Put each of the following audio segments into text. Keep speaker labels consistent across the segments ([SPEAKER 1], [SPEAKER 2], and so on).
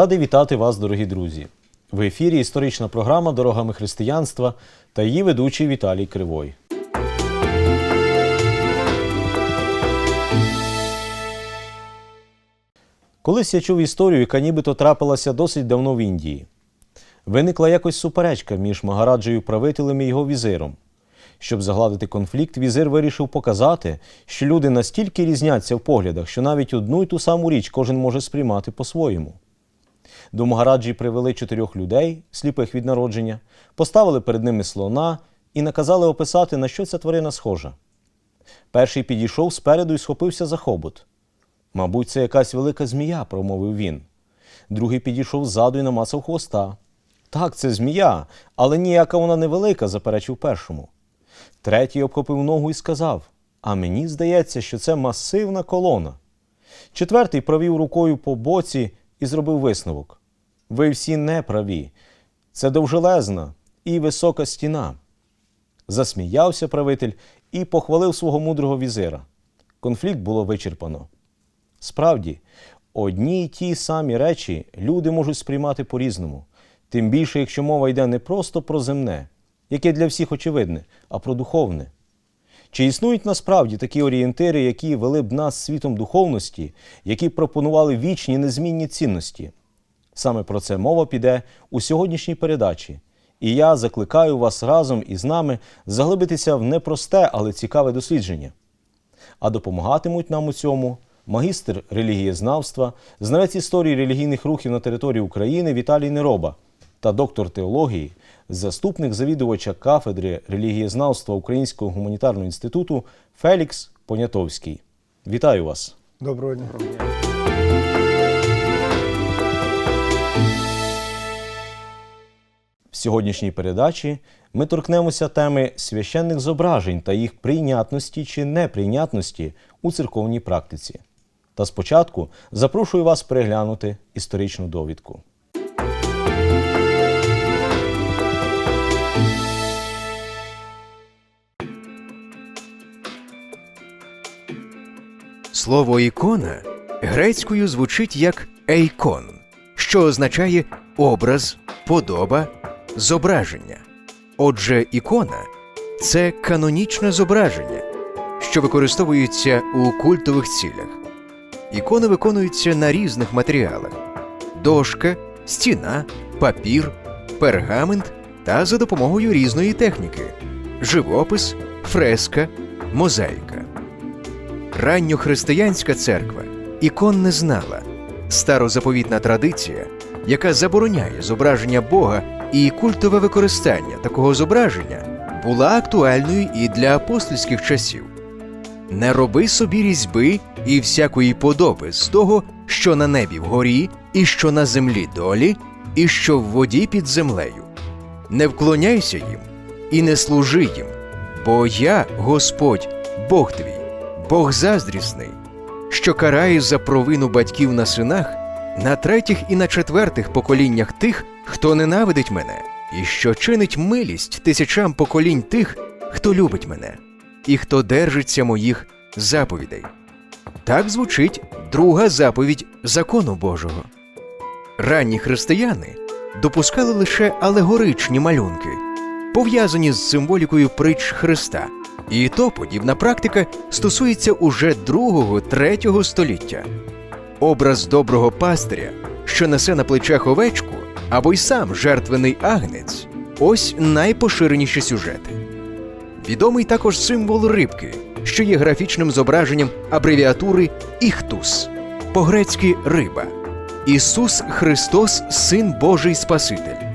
[SPEAKER 1] Радий вітати вас, дорогі друзі. В ефірі історична програма Дорогами християнства та її ведучий Віталій Кривой. Колись я чув історію, яка нібито трапилася досить давно в Індії. Виникла якось суперечка між Магараджею правителем і його візиром. Щоб загладити конфлікт, візир вирішив показати, що люди настільки різняться в поглядах, що навіть одну й ту саму річ кожен може сприймати по-своєму. До Магараджі привели чотирьох людей, сліпих від народження, поставили перед ними слона і наказали описати, на що ця тварина схожа. Перший підійшов спереду і схопився за хобот. Мабуть, це якась велика змія, промовив він. Другий підійшов ззаду і намацав хвоста. Так, це змія, але ніяка вона не велика, заперечив першому. Третій обхопив ногу і сказав: А мені здається, що це масивна колона. Четвертий провів рукою по боці і зробив висновок. Ви всі не праві. Це довжелезна і висока стіна. Засміявся правитель і похвалив свого мудрого візира. Конфлікт було вичерпано. Справді, одні й ті самі речі люди можуть сприймати по-різному, тим більше, якщо мова йде не просто про земне, яке для всіх очевидне, а про духовне. Чи існують насправді такі орієнтири, які вели б нас світом духовності, які пропонували вічні незмінні цінності? Саме про це мова піде у сьогоднішній передачі. І я закликаю вас разом із нами заглибитися в непросте, але цікаве дослідження. А допомагатимуть нам у цьому магістр релігієзнавства, знавець історії релігійних рухів на території України Віталій Нероба та доктор теології, заступник завідувача кафедри релігієзнавства Українського гуманітарного інституту Фелікс Понятовський. Вітаю вас!
[SPEAKER 2] Доброго дня.
[SPEAKER 1] В сьогоднішній передачі ми торкнемося теми священних зображень та їх прийнятності чи неприйнятності у церковній практиці. Та спочатку запрошую вас переглянути історичну довідку.
[SPEAKER 3] Слово ікона грецькою звучить як ейкон, що означає образ, подоба, зображення. Отже, ікона це канонічне зображення, що використовується у культових цілях. Ікони виконуються на різних матеріалах: дошка, стіна, папір, пергамент та за допомогою різної техніки: живопис, фреска, мозаїка. Ранньохристиянська церква ікон не знала. Старозаповітна традиція, яка забороняє зображення Бога і культове використання такого зображення, була актуальною і для апостольських часів. Не роби собі різьби і всякої подоби з того, що на небі вгорі, і що на землі долі, і що в воді під землею. Не вклоняйся їм і не служи їм, бо я, Господь, Бог твій. Бог заздрісний, що карає за провину батьків на синах, на третіх і на четвертих поколіннях тих, хто ненавидить мене, і що чинить милість тисячам поколінь тих, хто любить мене, і хто держиться моїх заповідей. Так звучить друга заповідь закону Божого. Ранні християни допускали лише алегоричні малюнки, пов'язані з символікою притч Христа. І то подібна практика стосується уже другого-третього століття. Образ доброго пастиря, що несе на плечах овечку, або й сам жертвений агнець ось найпоширеніші сюжети. Відомий також символ рибки, що є графічним зображенням абревіатури Іхтус, по-грецьки риба. Ісус Христос, Син Божий Спаситель.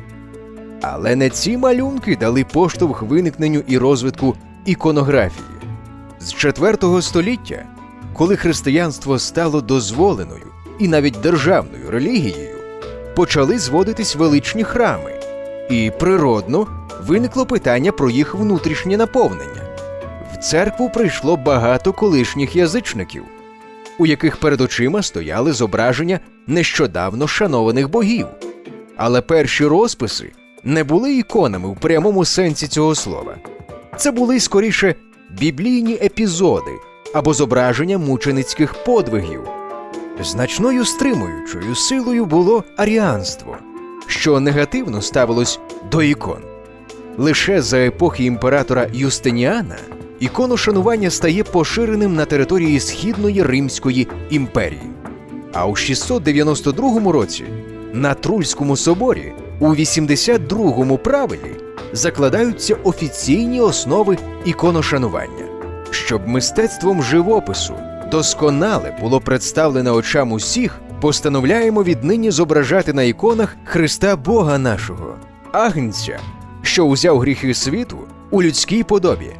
[SPEAKER 3] Але не ці малюнки дали поштовх виникненню і розвитку іконографії. З IV століття, коли християнство стало дозволеною і навіть державною релігією, почали зводитись величні храми, і природно виникло питання про їх внутрішнє наповнення. В церкву прийшло багато колишніх язичників, у яких перед очима стояли зображення нещодавно шанованих богів. Але перші розписи не були іконами в прямому сенсі цього слова. Це були скоріше біблійні епізоди або зображення мученицьких подвигів. значною стримуючою силою було аріанство, що негативно ставилось до ікон. Лише за епохи імператора Юстиніана іконошанування стає поширеним на території Східної Римської імперії. А у 692 році на Трульському соборі у 82-му правилі закладаються офіційні основи іконошанування, щоб мистецтвом живопису досконале було представлене очам усіх, постановляємо віднині зображати на іконах Христа Бога нашого, Агнця, що узяв гріхи світу у людській подобі.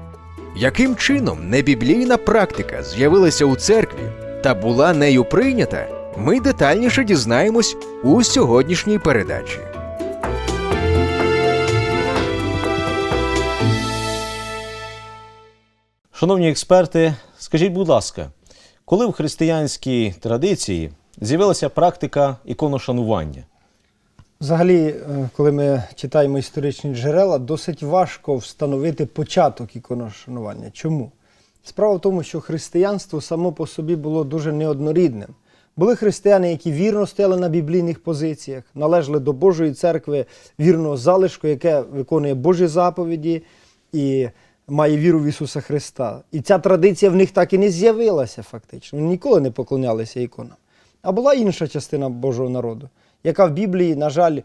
[SPEAKER 3] Яким чином небіблійна практика з'явилася у церкві та була нею прийнята, ми детальніше дізнаємось у сьогоднішній передачі.
[SPEAKER 1] Шановні експерти, скажіть, будь ласка, коли в християнській традиції з'явилася практика іконошанування?
[SPEAKER 2] Взагалі, е, коли ми читаємо історичні джерела, досить важко встановити початок іконошанування. Чому? Справа в тому, що християнство само по собі було дуже неоднорідним. Були християни, які вірно стояли на біблійних позиціях, належали до Божої церкви вірного залишку, яке виконує Божі заповіді і має віру в Ісуса Христа. І ця традиція в них так і не з'явилася фактично. Вони ніколи не поклонялися іконам. А була інша частина Божого народу, яка в Біблії, на жаль,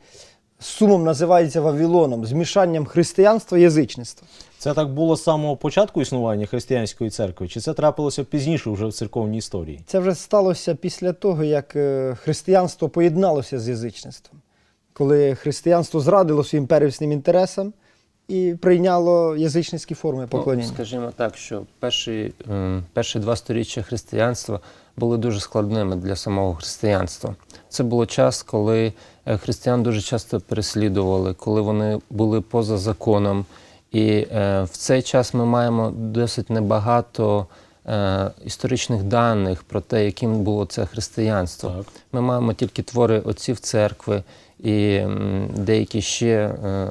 [SPEAKER 2] з сумом називається Вавилоном, змішанням християнства і язичництва.
[SPEAKER 1] Це так було з самого початку існування християнської церкви, чи це трапилося пізніше вже в церковній історії?
[SPEAKER 2] Це вже сталося після того, як е, християнство поєдналося з язичництвом, коли християнство зрадило своїм первісним інтересам і прийняло язичницькі форми поклоніння.
[SPEAKER 4] Ну, скажімо так, що перші, ем, перші два сторіччя християнства були дуже складними для самого християнства. Це було час, коли е, християн дуже часто переслідували, коли вони були поза законом. І е, в цей час ми маємо досить небагато е, історичних даних про те, яким було це християнство.
[SPEAKER 1] Так.
[SPEAKER 4] Ми маємо тільки твори отців церкви і м, деякі ще е,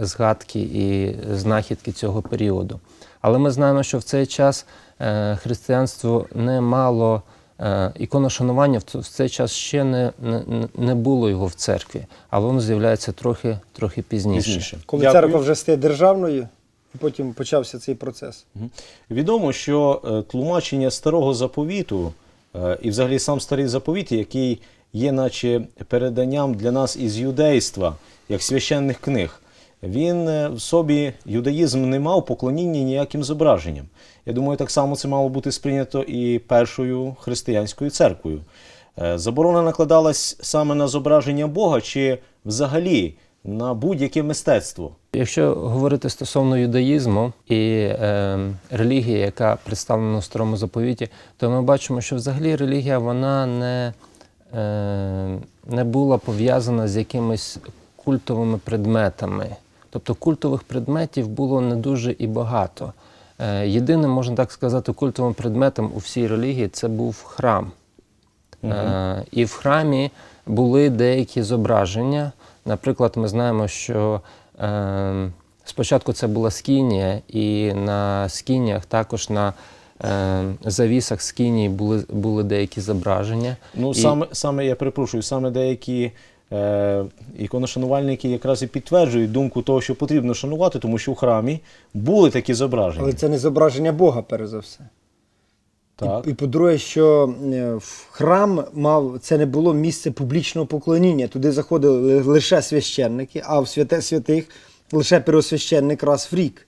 [SPEAKER 4] згадки і знахідки цього періоду. Але ми знаємо, що в цей час е, християнство не мало е, іконошанування, в цей час ще не, не, не було його в церкві, а воно з'являється трохи, трохи пізніше.
[SPEAKER 1] Пізніше.
[SPEAKER 2] Коли
[SPEAKER 1] Дякую.
[SPEAKER 2] церква вже стає державною, і потім почався цей процес.
[SPEAKER 1] Відомо, що е, тлумачення старого заповіту і взагалі сам старий заповіт, який є, наче переданням для нас із юдейства, як священних книг, він е, в собі юдаїзм не мав поклоніння ніяким зображенням. Я думаю, так само це мало бути сприйнято і першою християнською церквою. Е, Заборона накладалась саме на зображення Бога чи взагалі на будь-яке мистецтво.
[SPEAKER 4] Якщо говорити стосовно юдаїзму і е, релігії, яка представлена у старому заповіті, то ми бачимо, що взагалі релігія вона не, е, не була пов'язана з якимись культовими предметами. Тобто культових предметів було не дуже і багато. Е, єдиним, можна так сказати, культовим предметом у всій релігії це був храм. Е, І в храмі були деякі зображення. Наприклад, ми знаємо, що е, спочатку це була скінія, і на скініях також на завісах скінії були, були деякі зображення.
[SPEAKER 1] Ну,
[SPEAKER 4] І-
[SPEAKER 1] саме, саме я перепрошую, саме деякі іконошанувальники якраз і підтверджують думку того, що потрібно шанувати, тому що в храмі були такі зображення.
[SPEAKER 2] Але це не зображення Бога, перш за все.
[SPEAKER 1] Так.
[SPEAKER 2] І, і по-друге, що е, в храм мав це не було місце публічного поклоніння. Туди заходили лише священники, а в святе святих лише первосвященник раз в рік.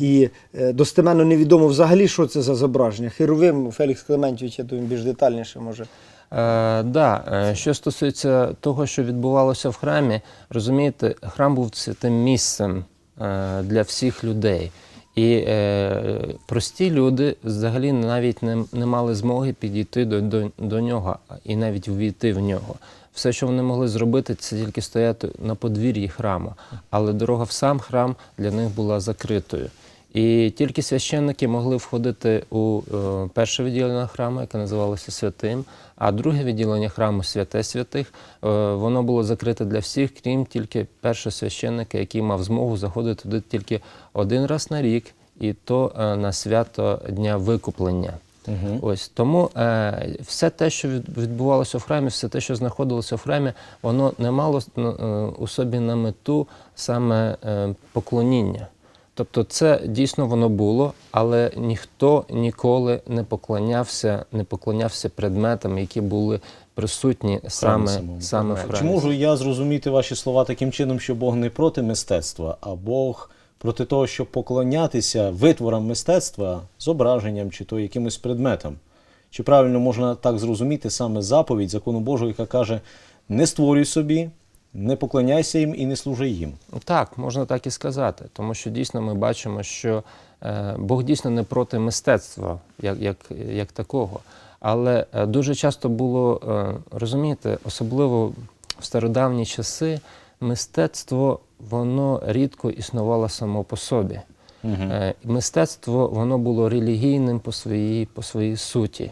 [SPEAKER 2] І е, достеменно невідомо взагалі, що це за зображення. Херовим Фелікс Клементьович, я думаю, більш детальніше може.
[SPEAKER 4] Е, да, е, що стосується того, що відбувалося в храмі, розумієте, храм був святим місцем е, для всіх людей. І е, прості люди взагалі навіть не, не мали змоги підійти до, до, до нього і навіть увійти в нього. Все, що вони могли зробити, це тільки стояти на подвір'ї храму. Але дорога в сам храм для них була закритою. І тільки священники могли входити у е, перше відділення храму, яке називалося святим, а друге відділення храму святе святих, е, воно було закрите для всіх, крім тільки першого священника, який мав змогу заходити туди тільки один раз на рік, і то е, на свято Дня Викуплення. Ось тому е, все те, що відбувалося в храмі, все те, що знаходилося в храмі, воно не мало е, у собі на мету саме е, поклоніння. Тобто це дійсно воно було, але ніхто ніколи не поклонявся, не поклонявся предметам, які були присутні саме,
[SPEAKER 1] самому
[SPEAKER 4] саме в храмі.
[SPEAKER 1] Чи можу я зрозуміти ваші слова таким чином, що Бог не проти мистецтва, а Бог проти того, щоб поклонятися витворам мистецтва, зображенням чи то якимось предметам? Чи правильно можна так зрозуміти саме заповідь закону Божого, яка каже: не створюй собі, не поклоняйся їм і не служи їм?
[SPEAKER 4] Так, можна так і сказати, тому що дійсно ми бачимо, що е, Бог дійсно не проти мистецтва як, як, як такого. Але е, дуже часто було, е, розумієте, особливо в стародавні часи, мистецтво воно рідко існувало само по собі. Е, Мистецтво воно було релігійним по своїй, по своїй суті.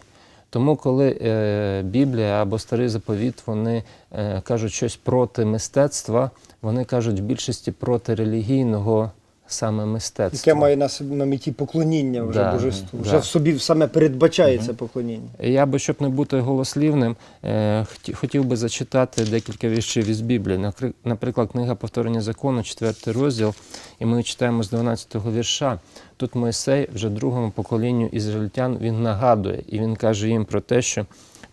[SPEAKER 4] Тому, коли е, Біблія або Старий Заповіт вони е, кажуть щось проти мистецтва, вони кажуть в більшості проти релігійного саме мистецтва.
[SPEAKER 2] Яке має на, собі- на меті поклоніння вже
[SPEAKER 4] Да,
[SPEAKER 2] божеству.
[SPEAKER 4] да.
[SPEAKER 2] Вже в собі саме передбачається поклоніння.
[SPEAKER 4] Я би, щоб не бути голослівним, е, хотів би зачитати декілька віршів із Біблії. Наприклад, книга повторення закону, 4 розділ, і ми читаємо з 12 вірша. Тут Мойсей вже другому поколінню ізраїльтян він нагадує, і він каже їм про те, що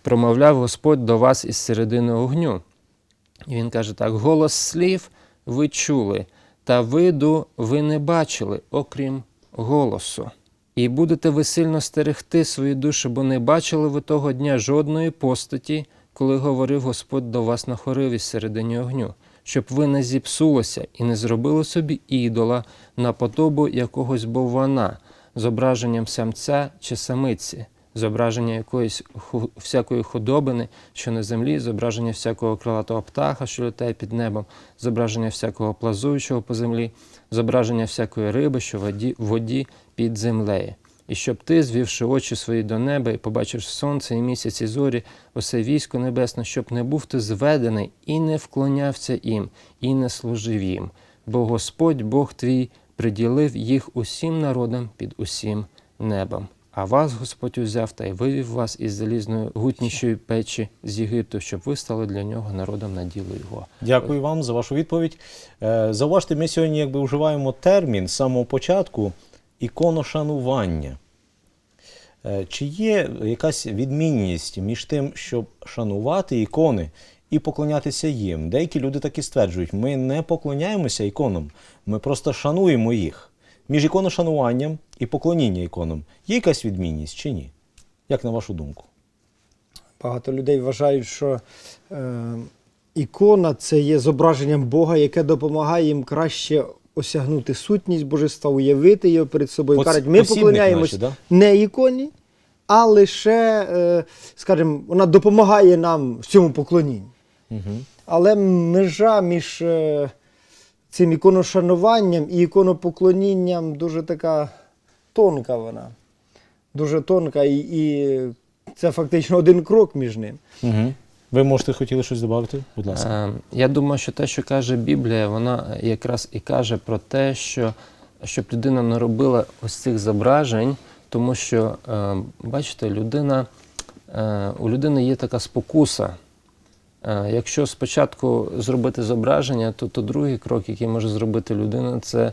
[SPEAKER 4] промовляв Господь до вас із середини огню. І він каже так: голос слів ви чули, та виду ви не бачили, окрім голосу. І будете ви сильно стерегти свої душі, бо не бачили ви того дня жодної постаті, коли говорив Господь до вас на хориві середині огню, щоб ви не зіпсулося і не зробили собі ідола на подобу якогось боввана, зображенням самця чи самиці, зображення якоїсь всякої худобини, що на землі, зображення всякого крилатого птаха, що літає під небом, зображення всякого плазуючого по землі, зображення всякої риби, що в воді, під землею. І щоб ти, звівши очі свої до неба, і побачиш сонце, і місяць, і зорі, усе військо небесне, щоб не був ти зведений і не вклонявся їм, і не служив їм. Бо Господь Бог твій приділив їх усім народам під усім небом. А вас Господь узяв та й вивів вас із залізної гутнішої печі з Єгипту, щоб ви стали для нього народом на діло його.
[SPEAKER 1] Дякую вам за вашу відповідь. Е, Зауважте, ми сьогодні якби вживаємо термін з самого початку іконошанування. Е, Чи є якась відмінність між тим, щоб шанувати ікони і поклонятися їм? Деякі люди так і стверджують, ми не поклоняємося іконам, ми просто шануємо їх. Між іконошануванням і поклоніння іконам є якась відмінність чи ні? Як на вашу думку?
[SPEAKER 2] Багато людей вважають, що е, ікона це є зображенням Бога, яке допомагає їм краще осягнути сутність божества, уявити його перед собою.
[SPEAKER 1] Поц-
[SPEAKER 2] Кажуть, ми поклоняємось
[SPEAKER 1] да?
[SPEAKER 2] не іконі, а лише, е, скажімо, вона допомагає нам в цьому поклонінні.
[SPEAKER 1] Угу.
[SPEAKER 2] Але межа між е, цим іконошануванням і іконопоклонінням дуже така тонка вона. Дуже тонка, і, і це фактично один крок між ним.
[SPEAKER 1] Угу. Ви можете хотіли щось додати? Будь ласка.
[SPEAKER 4] Е, Я думаю, що те, що каже Біблія, вона якраз і каже про те, що щоб людина не робила ось цих зображень, тому що, е, бачите, людина, е, у людини є така спокуса. Е, Якщо спочатку зробити зображення, то, то другий крок, який може зробити людина, це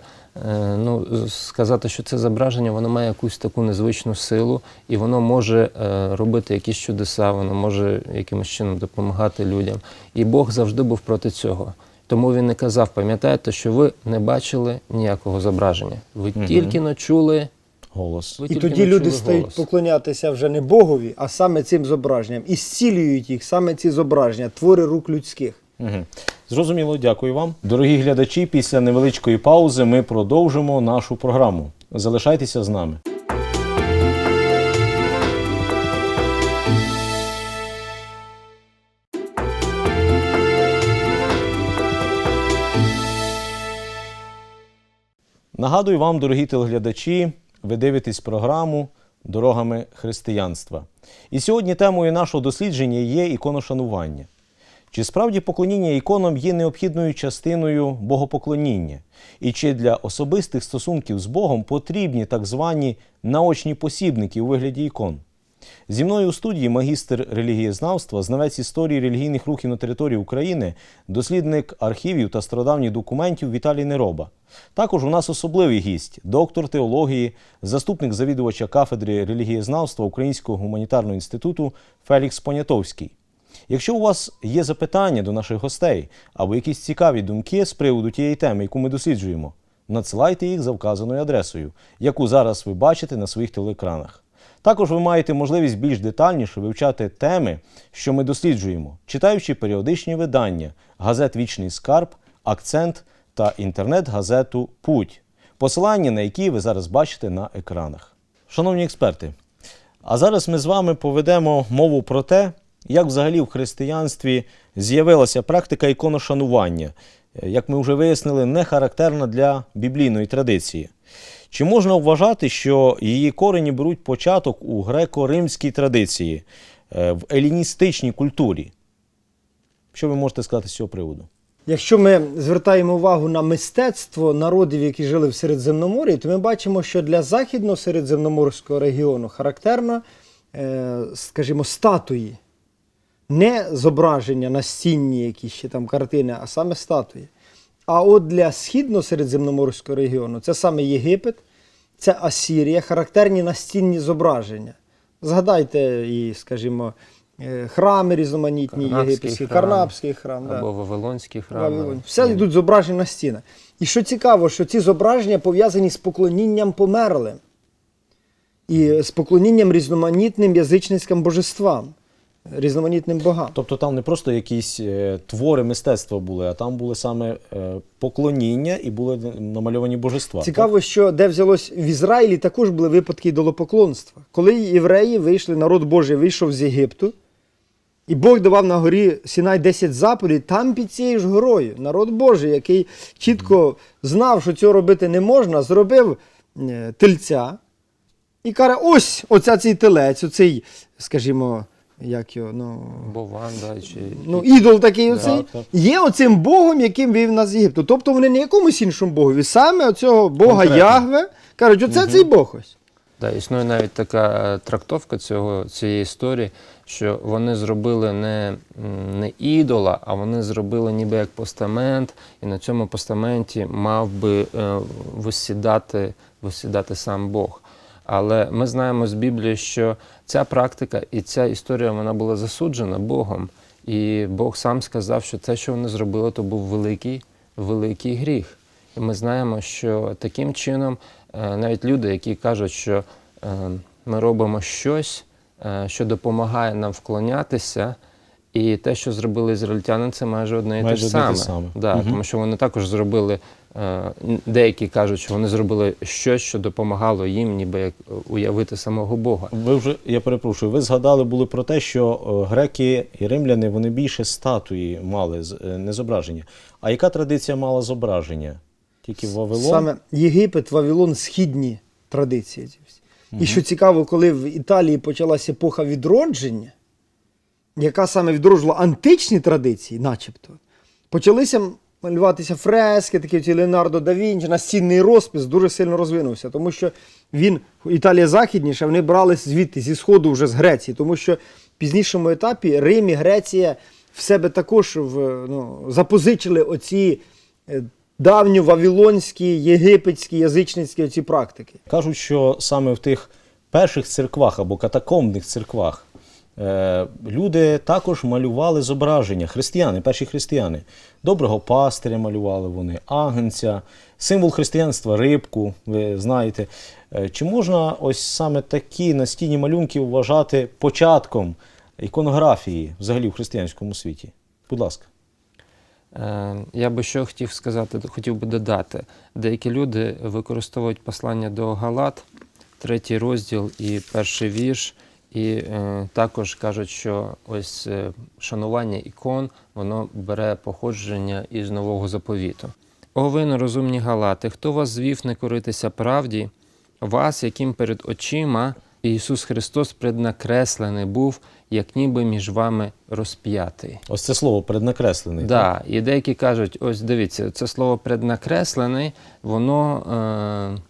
[SPEAKER 4] е, ну, сказати, що це зображення воно має якусь таку незвичну силу, і воно може е, робити якісь чудеса, воно може якимось чином допомагати людям. І Бог завжди був проти цього. Тому він не казав, пам'ятаєте, що ви не бачили ніякого зображення. Ви
[SPEAKER 1] Мгм.
[SPEAKER 4] тільки но чули.
[SPEAKER 1] Голос.
[SPEAKER 4] Ви
[SPEAKER 2] І тоді люди стають
[SPEAKER 4] голос.
[SPEAKER 2] поклонятися вже не Богові, а саме цим зображенням. І зцілюють їх саме ці зображення, твори рук людських.
[SPEAKER 1] Угу. Зрозуміло, дякую вам. Дорогі глядачі, після невеличкої паузи ми продовжимо нашу програму. Залишайтеся з нами. Нагадую вам, дорогі телеглядачі, ви дивитесь програму Дорогами християнства. І сьогодні темою нашого дослідження є іконошанування. Чи справді поклоніння іконам є необхідною частиною богопоклоніння? І чи для особистих стосунків з Богом потрібні так звані наочні посібники у вигляді ікон? Зі мною у студії магістр релігієзнавства, знавець історії релігійних рухів на території України, дослідник архівів та стародавніх документів Віталій Нероба. Також у нас особливий гість, доктор теології, заступник завідувача кафедри релігієзнавства Українського гуманітарного інституту Фелікс Понятовський. Якщо у вас є запитання до наших гостей або якісь цікаві думки з приводу тієї теми, яку ми досліджуємо, надсилайте їх за вказаною адресою, яку зараз ви бачите на своїх телеекранах. Також ви маєте можливість більш детальніше вивчати теми, що ми досліджуємо, читаючи періодичні видання газет Вічний скарб, Акцент та інтернет-газету Путь, посилання на які ви зараз бачите на екранах. Шановні експерти, а зараз ми з вами поведемо мову про те, як взагалі в християнстві з'явилася практика іконошанування, як ми вже вияснили, не характерна для біблійної традиції. Чи можна вважати, що її корені беруть початок у греко-римській традиції, е, в еліністичній культурі? Що ви можете сказати з цього приводу?
[SPEAKER 2] Якщо ми звертаємо увагу на мистецтво народів, які жили в Середземномор'ї, то ми бачимо, що для західного середземноморського регіону характерно, е, скажімо, статуї. Не зображення настінні, якісь ще там картини, а саме статуї. А от для східно-середземноморського регіону це саме Єгипет, це Асірія, характерні настінні зображення. Згадайте і, скажімо, е, храми різноманітні,
[SPEAKER 4] Карнакський
[SPEAKER 2] єгипетські,
[SPEAKER 4] храм,
[SPEAKER 2] Карнапський храм. да.
[SPEAKER 4] Або Вавилонський храм.
[SPEAKER 2] Вавилон. Все йдуть зображення на стінах. І що цікаво, що ці зображення пов'язані з поклонінням померлим і з поклонінням різноманітним язичницьким божествам, різноманітним богам.
[SPEAKER 1] Тобто там не просто якісь е, твори мистецтва були, а там були саме е, поклоніння і були намальовані божества.
[SPEAKER 2] Цікаво, що де взялось в Ізраїлі також були випадки ідолопоклонства. Коли євреї вийшли, народ Божий вийшов з Єгипту, і Бог давав на горі Сінай 10 заповідей, там під цією ж горою народ Божий, який чітко знав, що цього робити не можна, зробив е, тельця і каже: ось оця цей телець, оцей, скажімо, як його, ну.
[SPEAKER 4] Бован, да, чи...
[SPEAKER 2] Ну, ідол такий оцей
[SPEAKER 1] Так,
[SPEAKER 2] є оцим Богом, яким вивів нас з Єгипту. Тобто вони не якомусь іншому Богові, саме оцього Бога
[SPEAKER 1] Конкретно.
[SPEAKER 2] Ягве. Кажуть, оце цей Бог ось.
[SPEAKER 4] Да, існує навіть така е, трактовка цього, цієї історії, що вони зробили не, не ідола, а вони зробили ніби як постамент, і на цьому постаменті мав би е, висідати, висідати сам Бог. Але ми знаємо з Біблії, що ця практика і ця історія вона була засуджена Богом. І Бог сам сказав, що те, що вони зробили, то був великий, великий гріх. І ми знаємо, що таким чином е, навіть люди, які кажуть, що е, ми робимо щось, е, що допомагає нам вклонятися, і те, що зробили ізраїльтяни, це майже одне і те
[SPEAKER 1] Майже
[SPEAKER 4] ж саме.
[SPEAKER 1] те саме.
[SPEAKER 4] Да,
[SPEAKER 1] Мгм.
[SPEAKER 4] Тому що вони також зробили, е, деякі кажуть, що вони зробили щось, що допомагало їм, ніби як уявити самого Бога.
[SPEAKER 1] Ви вже, я перепрошую, ви згадали були про те, що е, греки і римляни вони більше статуї мали, е, не зображення. А яка традиція мала зображення? Тільки Вавилон?
[SPEAKER 2] Саме Єгипет, Вавилон, східні традиції. ці всі. І що цікаво, коли в Італії почалася епоха відродження, яка саме відроджувала античні традиції, начебто, почалися малюватися фрески, такі ці Леонардо да Вінчі, настінний розпис дуже сильно розвинувся, тому що він, Італія західніша, вони брали звідти, зі Сходу вже з Греції, тому що в пізнішому етапі Рим і Греція в себе також в, ну, запозичили оці е, давньовавилонські, єгипетські, язичницькі оці практики.
[SPEAKER 1] Кажуть, що саме в тих перших церквах або катакомбних церквах люди також малювали зображення, християни, перші християни. Доброго пастиря малювали вони, агнця, символ християнства, рибку, ви знаєте. Е, чи можна ось саме такі настінні малюнки вважати початком іконографії взагалі в християнському світі? Будь ласка.
[SPEAKER 4] Е, Я би що хотів сказати, хотів би додати. Деякі люди використовують послання до Галат, третій розділ і перший вірш, і е, також кажуть, що ось е, шанування ікон воно бере походження із нового заповіту. О ви нерозумні галати, хто вас звів не коритися правді, вас, яким перед очима Ісус Христос преднакреслений був, як ніби між вами розп'ятий.
[SPEAKER 1] Ось це слово преднакреслений.
[SPEAKER 4] Да, і деякі кажуть, ось дивіться, це слово преднакреслений, воно е,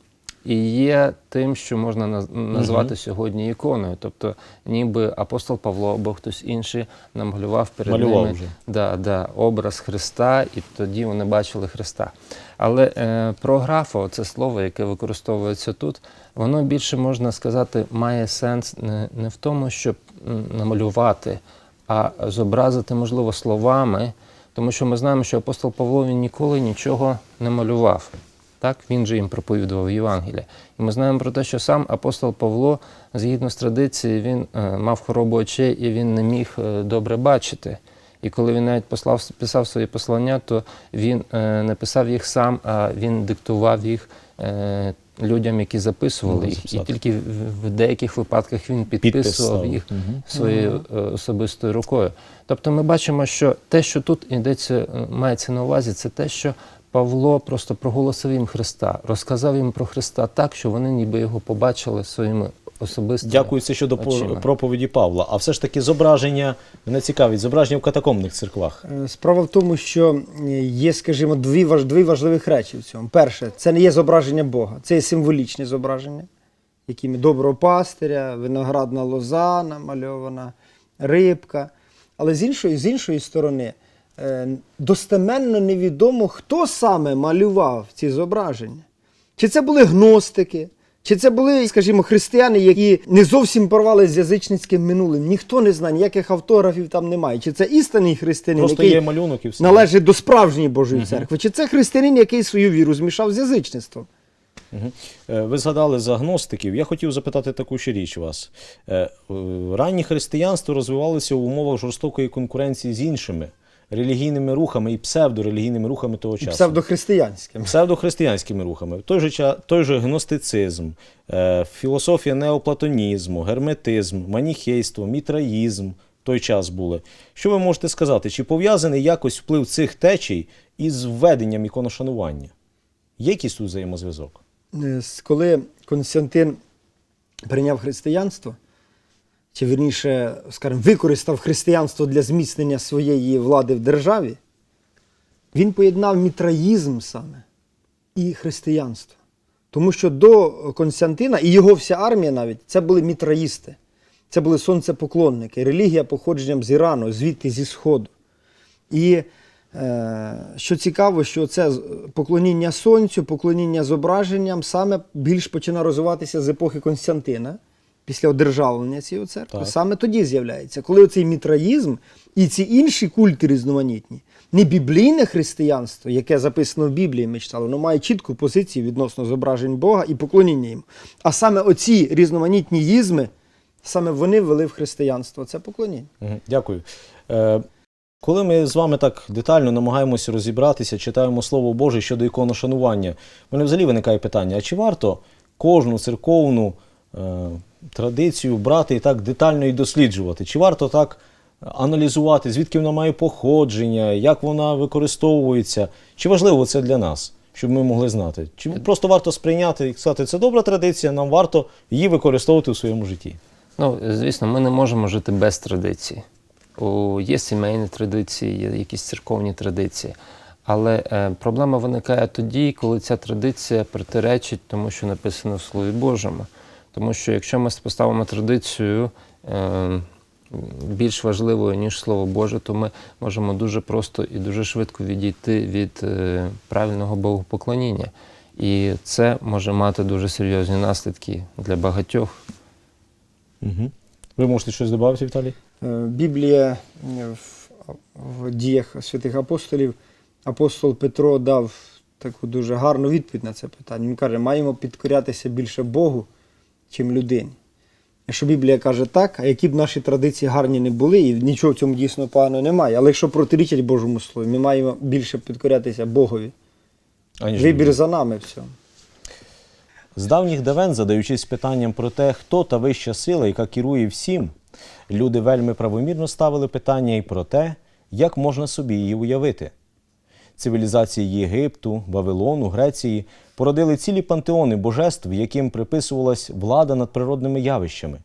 [SPEAKER 4] і є тим, що можна наз- назвати сьогодні іконою. Тобто, ніби апостол Павло або хтось інший намалював перед
[SPEAKER 1] Малював
[SPEAKER 4] ними
[SPEAKER 1] вже.
[SPEAKER 4] да, да, образ Христа, і тоді вони бачили Христа. Але е, про графо, це слово, яке використовується тут, воно більше можна сказати, має сенс не, не в тому, щоб намалювати, а зобразити, можливо, словами, тому що ми знаємо, що апостол Павло він ніколи нічого не малював. Так, він же їм проповідував Євангелія. І ми знаємо про те, що сам апостол Павло, згідно з традицією, він е, мав хворобу очей і він не міг е, добре бачити. І коли він навіть послав, писав свої послання, то він е, не писав їх сам, а він диктував їх людям, які записували їх. І тільки в, деяких випадках він підписував їх своєю е, особистою рукою. Тобто ми бачимо, що те, що тут йдеться, мається на увазі, це те, що Павло просто проголосив їм Христа, розказав їм про Христа так, що вони ніби його побачили своїми особистими.
[SPEAKER 1] Дякую, це щодо по-
[SPEAKER 4] очима.
[SPEAKER 1] проповіді Павла. А все ж таки зображення мене цікавить, зображення в катакомних церквах.
[SPEAKER 2] Е, Справа в тому, що е, є, скажімо, дві, важ, дві важливих речі в цьому. Перше, це не є зображення Бога, це є символічне зображення, якими доброго пастиря, виноградна лоза намальована, рибка. Але з іншої, з іншої сторони, достеменно невідомо, хто саме малював ці зображення. Чи це були гностики, чи це були, скажімо, християни, які не зовсім порвали з язичницьким минулим. Ніхто не знає, ніяких автографів там немає. Чи це істинний християнин,
[SPEAKER 1] Просто
[SPEAKER 2] який
[SPEAKER 1] є малюнок і все.
[SPEAKER 2] належить до справжньої Божої церкви, чи це християнин, який свою віру змішав з язичництвом?
[SPEAKER 1] Е, Ви згадали за гностиків. Я хотів запитати таку ще річ вас. Е, е, Раннє християнство розвивалося в умовах жорстокої конкуренції з іншими релігійними рухами і псевдорелігійними рухами того часу.
[SPEAKER 2] Псевдохристиянським.
[SPEAKER 1] Псевдохристиянськими рухами. Той же, той же гностицизм, е, філософія неоплатонізму, герметизм, маніхейство, мітраїзм в той час були. Що ви можете сказати? Чи пов'язаний якось вплив цих течій із введенням іконошанування? Є якийсь тут взаємозв'язок?
[SPEAKER 2] Е, Коли Константин прийняв християнство, чи вірніше, скажімо, використав християнство для зміцнення своєї влади в державі, він поєднав мітраїзм саме і християнство. Тому що до Константина і його вся армія навіть це були мітраїсти, це були сонцепоклонники, релігія походженням з Ірану, звідти зі Сходу. І е, що цікаво, що це поклоніння сонцю, поклоніння зображенням саме більш починає розвиватися з епохи Константина, після одержавлення цієї церкви.
[SPEAKER 1] Так.
[SPEAKER 2] Саме тоді з'являється, коли оцей мітраїзм і ці інші культи різноманітні, не біблійне християнство, яке записано в Біблії, ми читали, воно має чітку позицію відносно зображень Бога і поклоніння їм. А саме оці різноманітні їзми, саме вони ввели в християнство. Це поклоніння.
[SPEAKER 1] Дякую. Е, коли ми з вами так детально намагаємося розібратися, читаємо Слово Боже щодо іконошанування, в мене взагалі виникає питання: а чи варто кожну церковну е, традицію брати і так детально і досліджувати? Чи варто так аналізувати, звідки вона має походження, як вона використовується? Чи важливо це для нас? Щоб ми могли знати. Чи просто варто сприйняти і сказати, це добра традиція, нам варто її використовувати у своєму житті?
[SPEAKER 4] Ну, звісно, ми не можемо жити без традицій. У, є сімейні традиції, є якісь церковні традиції. Але е, проблема виникає тоді, коли ця традиція протиречить тому, що написано в Слові Божому. Тому що якщо ми поставимо традицію е, більш важливою, ніж Слово Боже, то ми можемо дуже просто і дуже швидко відійти від е, правильного богопоклоніння. І це може мати дуже серйозні наслідки для багатьох.
[SPEAKER 1] Угу. Ви можете щось додати, Віталій?
[SPEAKER 2] Е, Біблія в, в діях святих апостолів, апостол Петро дав таку дуже гарну відповідь на це питання. Він каже, маємо підкорятися більше Богу, чим людині. Якщо Біблія каже так, а які б наші традиції гарні не були, і нічого в цьому дійсно поганого немає. Але якщо протирічать Божому Слові, ми маємо більше підкорятися Богові.
[SPEAKER 1] Аніж
[SPEAKER 2] Вибір за нами в цьому.
[SPEAKER 1] З давніх давен, задаючись питанням про те, хто та вища сила, яка керує всім, люди вельми правомірно ставили питання і про те, як можна собі її уявити. Цивілізації Єгипту, Вавилону, Греції породили цілі пантеони божеств, яким приписувалась влада над природними явищами.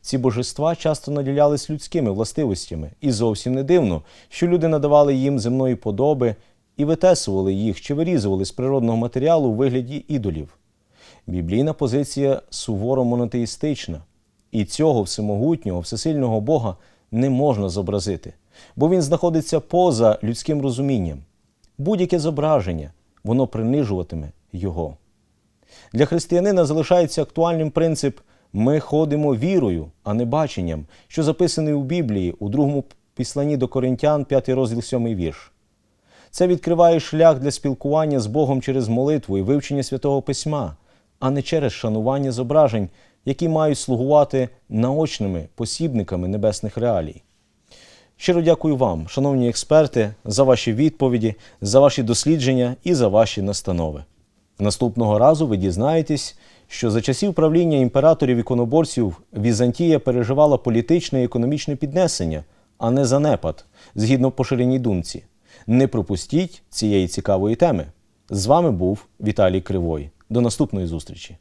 [SPEAKER 1] Ці божества часто наділялись людськими властивостями, і зовсім не дивно, що люди надавали їм земної подоби і витесували їх чи вирізували з природного матеріалу у вигляді ідолів. Біблійна позиція суворо монотеїстична. І цього всемогутнього, всесильного Бога не можна зобразити, бо він знаходиться поза людським розумінням. Будь-яке зображення, воно принижуватиме його. Для християнина залишається актуальним принцип ми ходимо вірою, а не баченням, що записаний у Біблії у другому післанні до Коринтян, 5 розділ 7 вірш. Це відкриває шлях для спілкування з Богом через молитву і вивчення святого письма, а не через шанування зображень, які мають слугувати наочними посібниками небесних реалій. Щиро дякую вам, шановні експерти, за ваші відповіді, за ваші дослідження і за ваші настанови. Наступного разу ви дізнаєтесь, що за часів правління імператорів іконоборців Візантія переживала політичне і економічне піднесення, а не занепад, згідно поширеній думці. Не пропустіть цієї цікавої теми. З вами був Віталій Кривой. До наступної зустрічі!